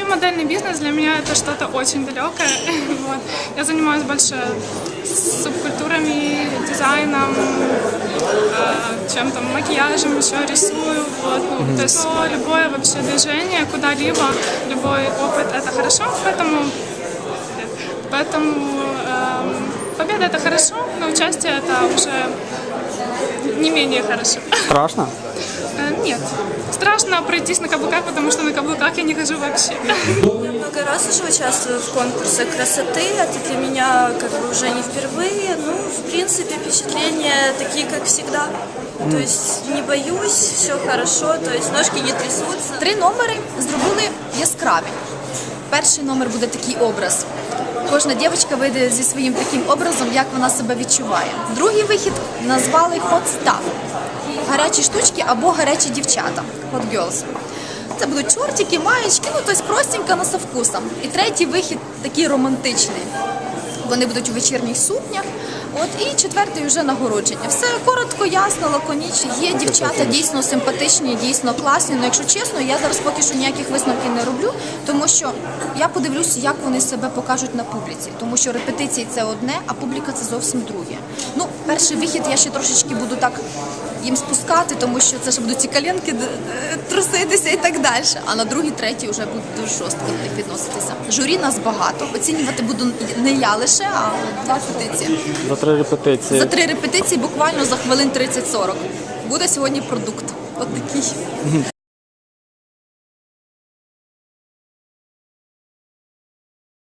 вообще модельный бизнес для меня это что-то очень далекое. Вот. Я занимаюсь больше субкультурами, дизайном, э, чем-то макияжем еще рисую. Вот. Ну, то есть ну, любое вообще движение куда-либо, любой опыт это хорошо, поэтому Поэтому эм, победа это хорошо, но участие это уже не менее хорошо. Страшно? Нет, страшно пройтись на каблуках, потому что на каблуках я не хожу вообще. Я много раз уже участвую в конкурсах красоты. Это для меня как бы уже не впервые. Ну, в принципе, впечатления такие, как всегда. То есть не боюсь, все хорошо, то есть ножки не трясутся. Три номери зробили яскраві. Перший номер буде такий образ. Кожна дівчинка вийде зі своїм таким образом, як вона себе відчуває. Другий вихід назвали Hot Stuff. Гарячі штучки або гарячі дівчата. Hot Girls. Це будуть чортики, маєчки, ну тобто простенька на со вкусом. І третій вихід такий романтичний. Вони будуть у вечірніх сукнях. От і четвертий вже нагородження. Все коротко, ясно, лаконічно. Є дівчата дійсно симпатичні, дійсно класні. Ну, якщо чесно, я зараз поки що ніяких висновків не роблю, тому що я подивлюся, як вони себе покажуть на публіці. Тому що репетиції це одне, а публіка це зовсім друге. Ну, перший вихід я ще трошечки буду так їм спускати, тому що це ж будуть ці коленки д- д- труситися і так далі. А на другий, третій вже буде дуже жорстко до них відноситися. Журі нас багато. Оцінювати буду не я лише, а два репетиції. За три репетиції. За три репетиції буквально за хвилин 30-40. Буде сьогодні продукт. От такий.